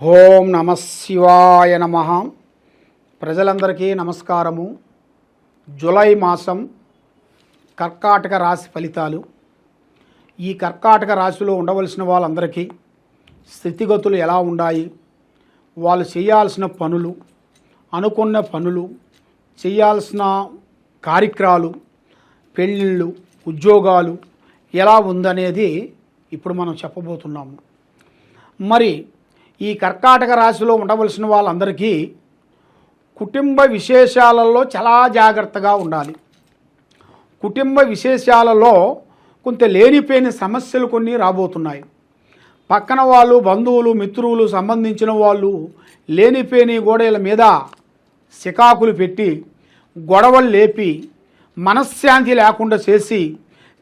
ఓం నమ శివాయ నమ. ప్రజలందరికీ నమస్కారము. జులై మాసం కర్కాటక రాశి ఫలితాలు. ఈ కర్కాటక రాశిలో ఉండవలసిన వాళ్ళందరికీ స్థితిగతులు ఎలా ఉన్నాయి వాళ్ళు చేయాల్సిన పనులు అనుకున్న పనులు చేయాల్సిన కార్యక్రమాలు పెళ్ళిళ్ళు ఉద్యోగాలు ఎలా ఉందనేది ఇప్పుడు మనం చెప్పబోతున్నాము. మరి ఈ కర్కాటక రాశిలో ఉండవలసిన వాళ్ళందరికీ కుటుంబ విశేషాలలో చాలా జాగ్రత్తగా ఉండాలి. కుటుంబ విశేషాలలో కొంత లేనిపోయిన సమస్యలు కొన్ని రాబోతున్నాయి. పక్కన వాళ్ళు బంధువులు మిత్రులు సంబంధించిన వాళ్ళు లేనిపోయిన గోడల మీద సికాకులు పెట్టి గొడవలు లేపి మనశ్శాంతి లేకుండా చేసి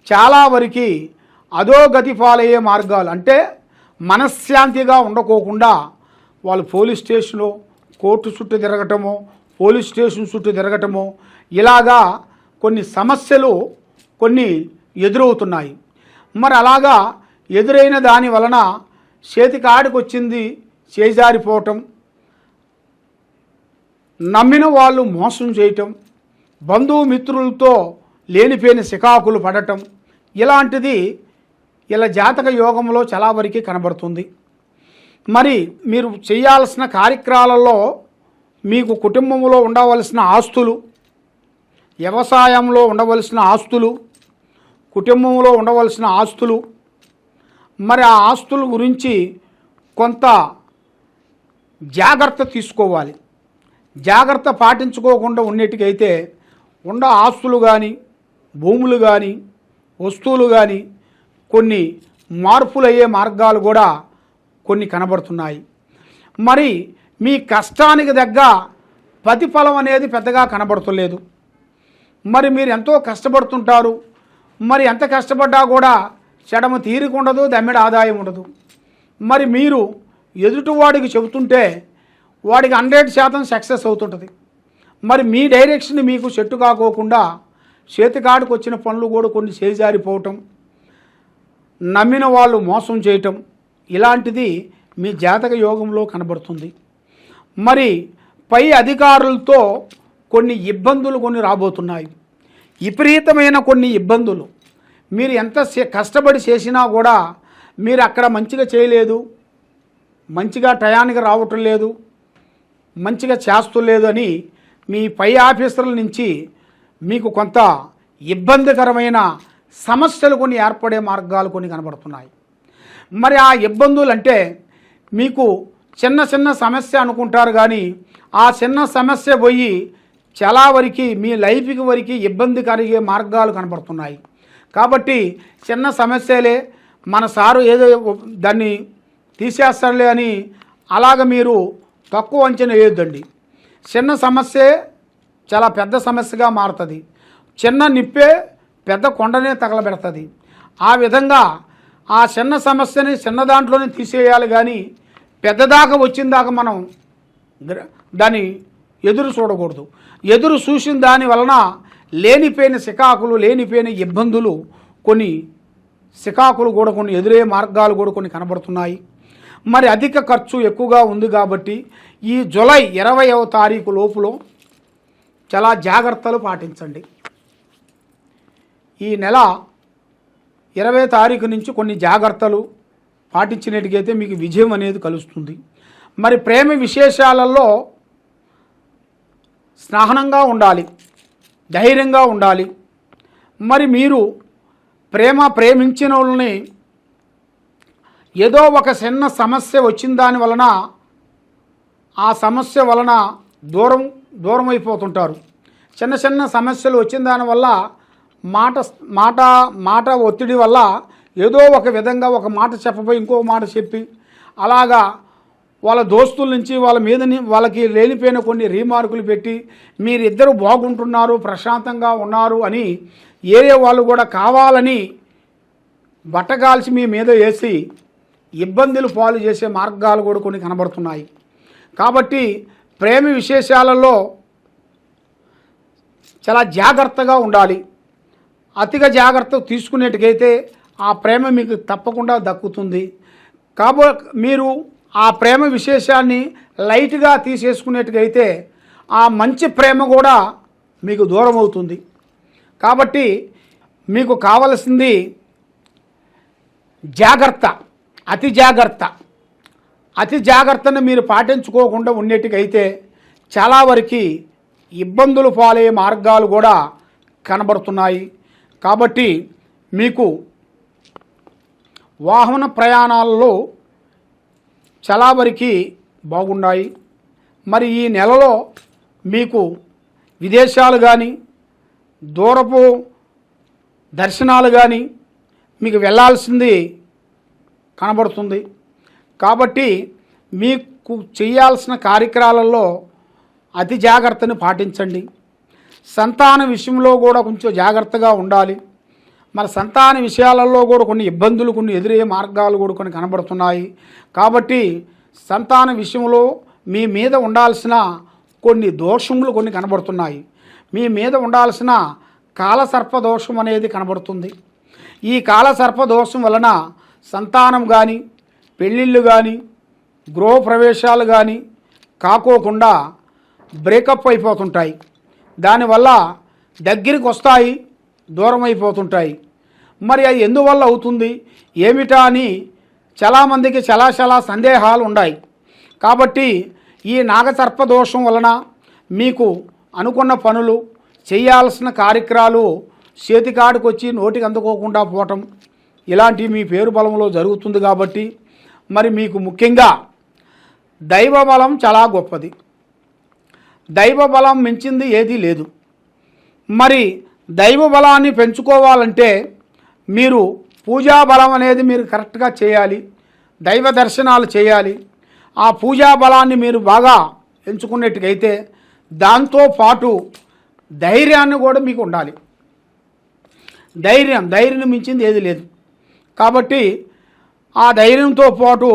చాలా వరకు అధోగతి పాలయ్యే మార్గాలు అంటే మనశ్శాంతిగా ఉండకోకుండా వాళ్ళు పోలీస్ స్టేషన్లో కోర్టు చుట్టూ తిరగటము పోలీస్ స్టేషన్ చుట్టూ తిరగటము ఇలాగా కొన్ని సమస్యలు కొన్ని ఎదురవుతున్నాయి. మరి అలాగా ఎదురైన దాని వలన చేతికాడికి వచ్చింది చేజారిపోవటం నమ్మిన వాళ్ళు మోసం చేయటం బంధుమిత్రులతో లేనిపోయిన సికాకులు పడటం ఇలాంటిది ఇలా జాతక యోగంలో చాలా వరకు కనబడుతుంది. మరి మీరు చేయాల్సిన కార్యక్రమాలలో మీకు కుటుంబంలో ఉండవలసిన ఆస్తులు వ్యవసాయంలో ఉండవలసిన ఆస్తులు కుటుంబంలో ఉండవలసిన ఆస్తులు మరి ఆ ఆస్తుల గురించి కొంత జాగ్రత్త తీసుకోవాలి. జాగ్రత్త పాటించుకోకుండా ఉన్నట్టుకైతే ఉండ ఆస్తులు కానీ భూములు కానీ వస్తువులు కానీ కొన్ని మార్పులయ్యే మార్గాలు కూడా కొన్ని కనబడుతున్నాయి. మరి మీ కష్టానికి తగ్గ ప్రతిఫలం అనేది పెద్దగా కనబడతలేదు. మరి మీరు ఎంతో కష్టపడుతుంటారు. మరి ఎంత కష్టపడ్డా కూడా చెడమ తీరిక ఉండదు దమ్మిడ ఆదాయం ఉండదు. మరి మీరు ఎదుటివాడికి చెబుతుంటే వాడికి హండ్రెడ్ శాతం సక్సెస్ అవుతుంటుంది. మరి మీ డైరెక్షన్ మీకు చెట్టు కాకోకుండా చేతికాడికి వచ్చిన పనులు కూడా కొన్ని చేజారిపోవటం నమ్మిన వాళ్ళు మోసం చేయటం ఇలాంటిది మీ జాతక యోగంలో కనబడుతుంది. మరి పై అధికారులతో కొన్ని ఇబ్బందులు కొన్ని రాబోతున్నాయి. విపరీతమైన కొన్ని ఇబ్బందులు. మీరు ఎంత కష్టపడి చేసినా కూడా మీరు అక్కడ మంచిగా చేయలేదు. మంచిగా టయానికి రావటం లేదు. మంచిగా చేస్తలేదు అని మీ పై ఆఫీసర్ల నుంచి మీకు కొంత ఇబ్బందికరమైన సమస్యలు కొన్ని ఏర్పడే మార్గాలు కొన్ని కనబడుతున్నాయి. మరి ఆ ఇబ్బందులు అంటే మీకు చిన్న చిన్న సమస్య అనుకుంటారు కానీ ఆ చిన్న సమస్య పోయి చాలా వరకు మీ లైఫ్కి వరకు ఇబ్బంది కలిగే మార్గాలు కనబడుతున్నాయి. కాబట్టి చిన్న సమస్యలే మన సారు ఏదో దాన్ని తీసేస్తారులే అని అలాగ మీరు తక్కువ అంచనా వేయొద్దండి. చిన్న సమస్యే చాలా పెద్ద సమస్యగా మారుతుంది. చిన్న నిప్పే పెద్ద కొండనే తగలబెడుతుంది. ఆ విధంగా ఆ చిన్న సమస్యని చిన్న దాంట్లోనే తీసేయాలి కానీ పెద్దదాకా వచ్చిన దాకా మనం దాన్ని ఎదురు చూడకూడదు. ఎదురు చూసిన దాని వలన లేనిపోయిన సికాకులు లేనిపోయిన ఇబ్బందులు కొన్ని సికాకులు కూడా కొన్ని ఎదురే మార్గాలు కూడా కొన్ని కనబడుతున్నాయి. మరి అధిక ఖర్చు ఎక్కువగా ఉంది కాబట్టి ఈ జులై ఇరవైవ తారీఖు లోపులో చాలా జాగ్రత్తలు పాటించండి. ఈ నెల ఇరవై తారీఖు నుంచి కొన్ని జాగ్రత్తలు పాటించినట్టుకైతే మీకు విజయం అనేది కలుస్తుంది. మరి ప్రేమ విశేషాలలో స్నాహనంగా ఉండాలి ధైర్యంగా ఉండాలి. మరి మీరు ప్రేమ ప్రేమించిన వాళ్ళని ఏదో ఒక చిన్న సమస్య వచ్చిన దాని వలన ఆ సమస్య వలన దూరం దూరం అయిపోతుంటారు చిన్న చిన్న సమస్యలు వచ్చిన దానివల్ల మాట మాట మాట ఒత్తిడి వల్ల ఏదో ఒక విధంగా ఒక మాట చెప్పబోయి ఇంకో మాట చెప్పి అలాగా వాళ్ళ దోస్తుల నుంచి వాళ్ళ మీదని వాళ్ళకి లేనిపోయిన కొన్ని రీమార్కులు పెట్టి మీరిద్దరు బాగుంటున్నారు ప్రశాంతంగా ఉన్నారు అని ఏరే వాళ్ళు కూడా కావాలని బట్టగాల్చి మీ మీద వేసి ఇబ్బందులు పాలు చేసే మార్గాలు కూడా కొన్ని కనబడుతున్నాయి. కాబట్టి ప్రేమ విశేషాలలో చాలా జాగ్రత్తగా ఉండాలి. అతిగా జాగ్రత్త తీసుకునేట్టుకైతే ఆ ప్రేమ మీకు తప్పకుండా దక్కుతుంది. కాబో మీరు ఆ ప్రేమ విశేషాన్ని లైట్గా తీసేసుకునేట్టుకైతే ఆ మంచి ప్రేమ కూడా మీకు దూరం అవుతుంది కాబట్టి మీకు కావలసింది జాగ్రత్త అతి జాగ్రత్త. అతి జాగ్రత్తను మీరు పాటించుకోకుండా ఉండేట్టుకైతే చాలా వరకు ఇబ్బందులు పాలయ్యే మార్గాలు కూడా కనబడుతున్నాయి. కాబట్టి మీకు వాహన ప్రయాణాలలో చాలా బాగున్నాయి మరి ఈ నెలలో మీకు విదేశాలు కానీ దూరపు దర్శనాలు కానీ మీకు వెళ్ళాల్సింది కనబడుతుంది. కాబట్టి మీకు చేయాల్సిన కార్యక్రమాలలో అతి జాగ్రత్తని పాటించండి. సంతాన విషయంలో కూడా కొంచెం జాగ్రత్తగా ఉండాలి. మన సంతాన విషయాలలో కూడా కొన్ని ఇబ్బందులు కొన్ని ఎదురయ్యే మార్గాలు కూడా కొన్ని కనబడుతున్నాయి. కాబట్టి సంతాన విషయంలో మీ మీద ఉండాల్సిన కొన్ని దోషములు కొన్ని కనబడుతున్నాయి. మీ మీద ఉండాల్సిన కాలసర్ప దోషం అనేది కనబడుతుంది. ఈ కాలసర్ప దోషం వలన సంతానం కానీ పెళ్ళిళ్ళు కానీ గృహప్రవేశాలు కానీ కాకోకుండా బ్రేకప్ అయిపోతుంటాయి. దానివల్ల దగ్గరికి వస్తాయి దూరం అయిపోతుంటాయి మరి అది ఎందువల్ల అవుతుంది? ఏమిటా అని చాలామందికి చలాచలా సందేహాలు ఉన్నాయి. కాబట్టి ఈ నాగసర్ప దోషం వలన మీకు అనుకున్న పనులు చేయాల్సిన కార్యక్రమాలు చేతికాడికి వచ్చి నోటికి అందుకోకుండా పోవటం ఇలాంటివి మీ పేరు బలంలో జరుగుతుంది కాబట్టి మరి మీకు ముఖ్యంగా దైవ బలం చాలా గొప్పది. దైవ బలం మించింది ఏదీ లేదు. మరి దైవ బలాన్ని పెంచుకోవాలంటే మీరు పూజా బలం అనేది మీరు కరెక్ట్గా చేయాలి. దైవ దర్శనాలు చేయాలి. ఆ పూజా బలాన్ని మీరు బాగా ఎంచుకున్నట్టుకైతే దాంతో పాటు ధైర్యాన్ని కూడా మీకు ఉండాలి. ధైర్యం ధైర్యం మించింది ఏది లేదు. కాబట్టి ఆ ధైర్యంతో పాటు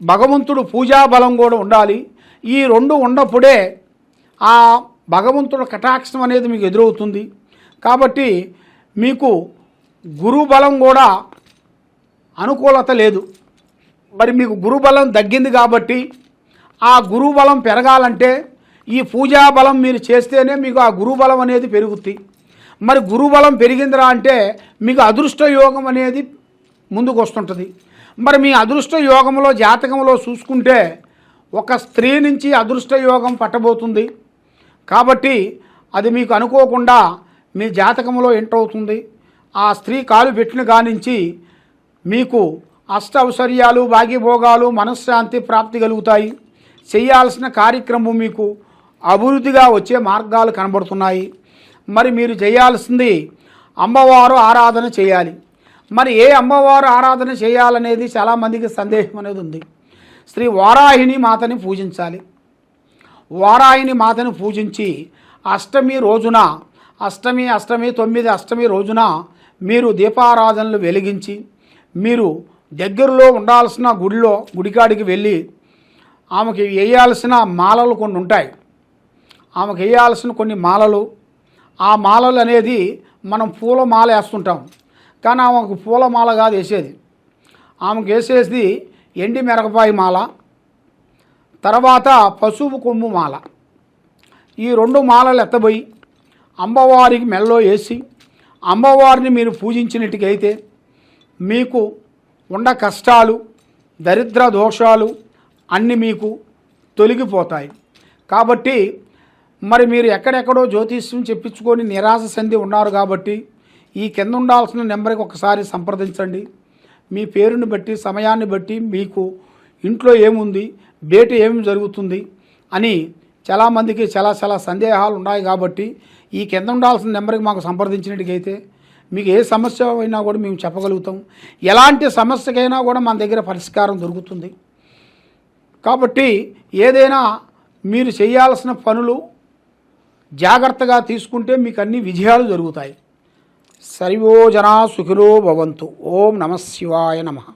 భగవంతుడు పూజా బలం కూడా ఉండాలి. ఈ రెండు ఉన్నప్పుడే ఆ భగవంతుడు కటాక్షం అనేది మీకు ఎదురవుతుంది. కాబట్టి మీకు గురు బలం కూడా అనుకూలత లేదు. మరి మీకు గురు బలం తగ్గింది కాబట్టి ఆ గురు బలం పెరగాలంటే ఈ పూజా బలం మీరు చేస్తేనే మీకు ఆ గురు బలం అనేది పెరుగుద్ది. మరి గురు బలం పెరిగిందిరా అంటే మీకు అదృష్ట యోగం అనేది ముందుకు వస్తుంటుంది మరి మీ అదృష్ట యోగంలో జాతకంలో చూసుకుంటే ఒక స్త్రీ నుంచి అదృష్ట యోగం పట్టబోతుంది. కాబట్టి అది మీకు అనుకోకుండా మీ జాతకంలో ఎంటర్ అవుతుంది ఆ స్త్రీ కాలు పెట్టిన కానించి మీకు అష్ట ఔశ్వర్యాలు భాగ్యభోగాలు మనశ్శాంతి ప్రాప్తి కలుగుతాయి. చేయాల్సిన కార్యక్రమం మీకు అభివృద్ధిగా వచ్చే మార్గాలు కనబడుతున్నాయి. మరి మీరు చేయాల్సింది అమ్మవారు ఆరాధన చేయాలి. మరి ఏ అమ్మవారు ఆరాధన చేయాలనేది చాలామందికి సందేహం అనేది ఉంది. శ్రీ వారాహిణి మాతని పూజించాలి. వారాహిణి మాతని పూజించి అష్టమి రోజున అష్టమి అష్టమి తొమ్మిది అష్టమి రోజున మీరు దీపారాధనలు వెలిగించి మీరు దగ్గరలో ఉండాల్సిన గుడిలో గుడికాడికి వెళ్ళి ఆమెకి వేయాల్సిన మాలలు కొన్ని ఉంటాయి. ఆమెకి వేయాల్సిన కొన్ని మాలలు. ఆ మాలలు అనేది మనం పూలమాల వేస్తుంటాం. కానీ ఆమెకు పూలమాల కాదు వేసేది. ఆమెకు వేసేది ఎండి మిరపకాయ మాల తర్వాత పశువు కొమ్ము మాల. ఈ రెండు మాలలు ఎత్తబోయి అమ్మవారికి మెల్లో వేసి అమ్మవారిని మీరు పూజించినట్టుకైతే మీకు ఉండ కష్టాలు దరిద్ర దోషాలు అన్నీ మీకు తొలగిపోతాయి. కాబట్టి మరి మీరు ఎక్కడెక్కడో జ్యోతిష్యం చెప్పించుకొని నిరాశ సంధి ఉన్నారు కాబట్టి ఈ కింద ఉండాల్సిన నెంబర్కి ఒకసారి సంప్రదించండి. మీ పేరుని బట్టి సమయాన్ని బట్టి మీకు ఇంట్లో ఏముంది బయట ఏమి జరుగుతుంది అని చాలామందికి చాలా చాలా సందేహాలు ఉన్నాయి కాబట్టి ఈ కింద ఉండాల్సిన నెంబర్కి మాకు సంప్రదించినట్టుకైతే మీకు ఏ సమస్య అయినా కూడా మేము చెప్పగలుగుతాం. ఎలాంటి సమస్యకైనా కూడా మన దగ్గర పరిష్కారం దొరుకుతుంది. కాబట్టి ఏదైనా మీరు చేయాల్సిన పనులు జాగ్రత్తగా తీసుకుంటే మీకు అన్ని విజయాలు జరుగుతాయి. సర్వో జనా సుఖిలో భవంతు. ఓం నమ శివాయ నమః.